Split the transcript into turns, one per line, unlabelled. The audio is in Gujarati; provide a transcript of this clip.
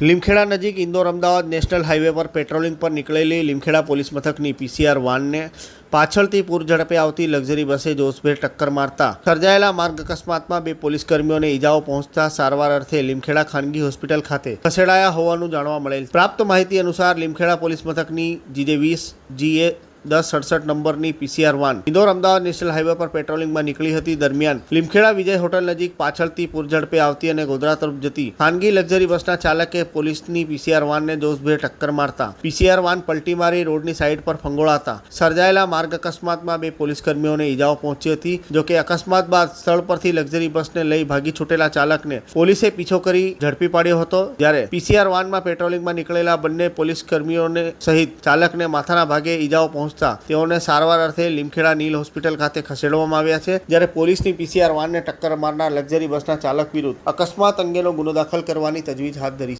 લીમખેડા નજીક ઇન્દોર અમદાવાદ નેશનલ હાઈવે પર પેટ્રોલિંગ પર નીકળેલી લીમખેડા પોલીસ મથકની પીસીઆર વાનને પાછળથી પૂર ઝડપે આવતી લક્ઝરી બસે જોશભેર ટક્કર મારતા સર્જાયેલા માર્ગ અકસ્માતમાં બે પોલીસ કર્મીઓને ઈજાઓ પહોંચતા સારવાર અર્થે લીમખેડા ખાનગી હોસ્પિટલ ખાતે ખસેડાયા હોવાનું જાણવા મળેલ. પ્રાપ્ત માહિતી અનુસાર લીમખેડા પોલીસ મથકની જીજે વીસ, જીએ દસ સડસઠ નંબરની P C R van. Indore Ahmedabad national highway પર પેટ્રોલિંગમાં નીકળી હતી દરમિયાન. લીમખેડા વિજય હોટલ નજીક પાછળથી પૂરઝડપે આવતી અને ગોધરા તરફ જતી ખાનગી લક્ઝરી બસના ચાલકે પોલીસની પીસીઆર વાનને જોશભેર ટક્કર મારતા. પીસીઆર વાન પલટી મારી રોડની સાઈડ પર ફંગોળાતા. સર્જાયેલા માર્ગ અકસ્માતમાં બે પોલીસ કર્મીઓને ઈજાઓ પહોંચી હતી જોકે અકસ્માત બાદ સ્થળ પરથી લક્ઝરી બસને લઈ ભાગી છૂટેલા ચાલકને પોલીસે પીછો કરી ઝડપી પાડ્યો હતો. જ્યારે પીસીઆર વાનમાં પેટ્રોલિંગમાં નીકળેલા બંને પોલીસ કર્મીઓને સહિત ચાલકને માથાના ભાગે ઈજાઓ પહોંચતા તેઓને સારવાર અર્થે લીમખેડા નીલ હોસ્પિટલ ખાતે ખસેડવામાં આવ્યા છે, જ્યારે પોલીસની પીસીઆર વાનને ટક્કર મારનાર લક્ઝરી બસના ચાલક વિરુદ્ધ અકસ્માત અંગેનો ગુનો દાખલ કરવાની તજવીજ હાથ ધરી છે.